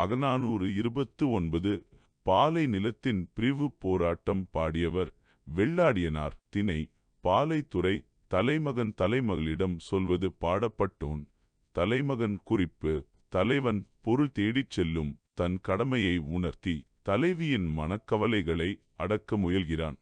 அகநானூறு இருபத்து ஒன்பது பாலை நிலத்தின் பிரிவு போராட்டம் பாடியவர் வெள்ளாடியனார் திணை பாலைத்துறை தலைமகன் தலைமகளிடம் சொல்வது பாடப்பட்டோன். தலைமகன் குறிப்பு தலைவன் பொருள் தேடிச் செல்லும் தன் கடமையை உணர்த்தி தலைவியின் மனக்கவலைகளை அடக்க முயல்கிறான்.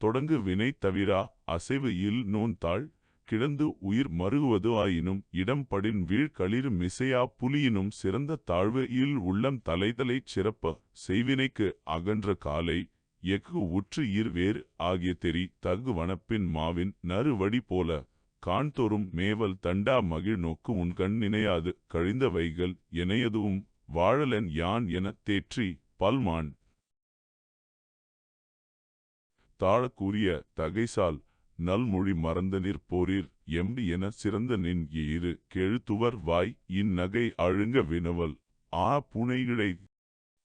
தொடங்கு வினை தவிரா அசைவு இல் நோன்தாள் கிடந்து உயிர் மருகுவது ஆயினும் இடம் படின் வீழ் களிறு மிசையா புலியினும் சிறந்த தாழ்வு இல் உள்ளம் தலைதலைச் சிறப்ப செய்வினைக்கு அகன்ற காலை எஃகு உற்று இர் வேறு ஆகிய தெரி தகு வனப்பின் மாவின் நறுவடி போல காண்தோறும் மேவல் தண்டா மகிழ் நோக்கு உன் கண் நினையாது கழிந்த வைகள் எனையதுவும் வாழலன் யான் எனத் தேற்றி பல்மான். தாழக்கூறிய தகைசால் நல்மொழி மறந்த நிற்போரிர் எம்பி என சிறந்த நின் இரு கெழுத்துவர் வாய் இந்நகை அழுங்க வினவல். ஆ புனையிழை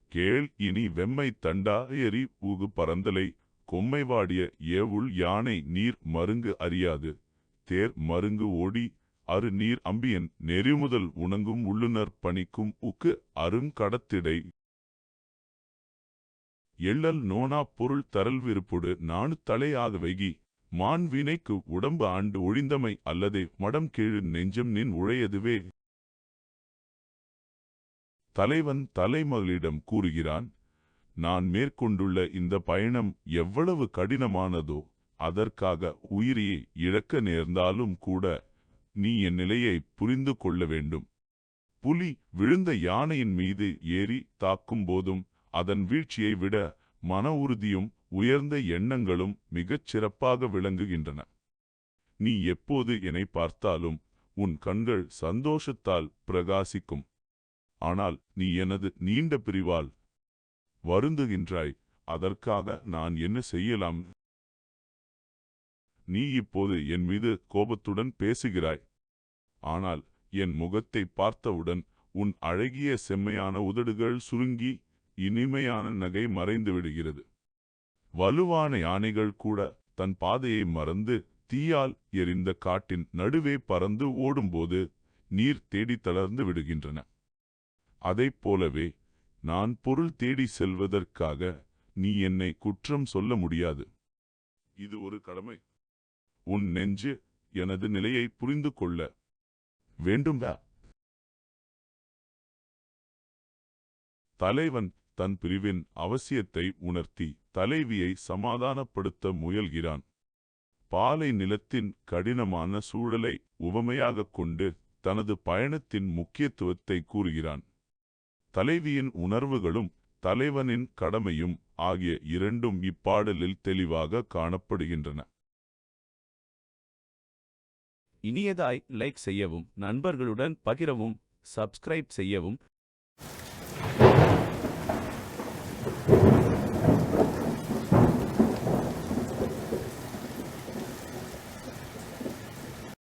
கேள் இனி வெம்மை தண்டா எரி ஊகு பரந்தலை. கொம்மை வாடிய ஏவுள் யானை நீர் மருங்கு அறியாது. தேர் மருங்கு ஓடி அரு நீர் அம்பியன். நெறிமுதல் உணங்கும் உள்ளுனர் பணிக்கும் உக்கு அருங்கடத்திடை எள்ளல் நோனா பொருள் தரல் விருப்புடு நானு தலையாக வைகி. மான் வினைக்கு உடம்பு ஆண்டு ஒழிந்தமை அல்லது மடம் கீழு நெஞ்சம் நின் உழையதுவே. தலைவன் தலைமகளிடம் கூறுகிறான் நான் மேற்கொண்டுள்ள இந்த பயணம் எவ்வளவு கடினமானதோ அதற்காக உயிரியை இழக்க நேர்ந்தாலும் கூட நீ என் நிலையை புரிந்து கொள்ள வேண்டும். புலி விழுந்த யானையின் மீது ஏறி தாக்கும் போதும் அதன் வீழ்ச்சியை விட மன உறுதியும் உயர்ந்த எண்ணங்களும் மிகச் சிறப்பாக விளங்குகின்றன. நீ எப்போது என்னை பார்த்தாலும் உன் கண்கள் சந்தோஷத்தால் பிரகாசிக்கும். ஆனால் நீ எனது நீண்ட பிரிவால் வருந்துகின்றாய். அதற்காக நான் என்ன செய்யலாம்? நீ இப்போது என் மீது கோபத்துடன் பேசுகிறாய். ஆனால் என் முகத்தை பார்த்தவுடன் உன் அழகிய செம்மையான உதடுகள் சுருங்கி இனிமையான நகை மறைந்து விடுகிறது. வலுவான யானைகள் கூட தன் பாதையை மறந்து தீயால் எரிந்த காட்டின் நடுவே பறந்து ஓடும்போது நீர் தேடி தளர்ந்து விடுகின்றன. அதைப் போலவே நான் பொருள் தேடி செல்வதற்காக நீ என்னை குற்றம் சொல்ல முடியாது. இது ஒரு கடமை. உன் நெஞ்சு எனது நிலையை புரிந்து கொள்ள வேண்டும்டா தலைவன் தன் பிரிவின் அவசியத்தை உணர்த்தி தலைவியை சமாதானப்படுத்த முயல்கிறான். பாலை நிலத்தின் கடினமான சூழலை உவமையாகக் கொண்டு தனது பயணத்தின் முக்கியத்துவத்தை கூறுகிறான். தலைவியின் உணர்வுகளும் தலைவனின் கடமையும் ஆகிய இரண்டும் இப்பாடலில் தெளிவாக காணப்படுகின்றன. இனியதாய் லைக் செய்யவும் நண்பர்களுடன் பகிரவும் சப்ஸ்கிரைப் செய்யவும்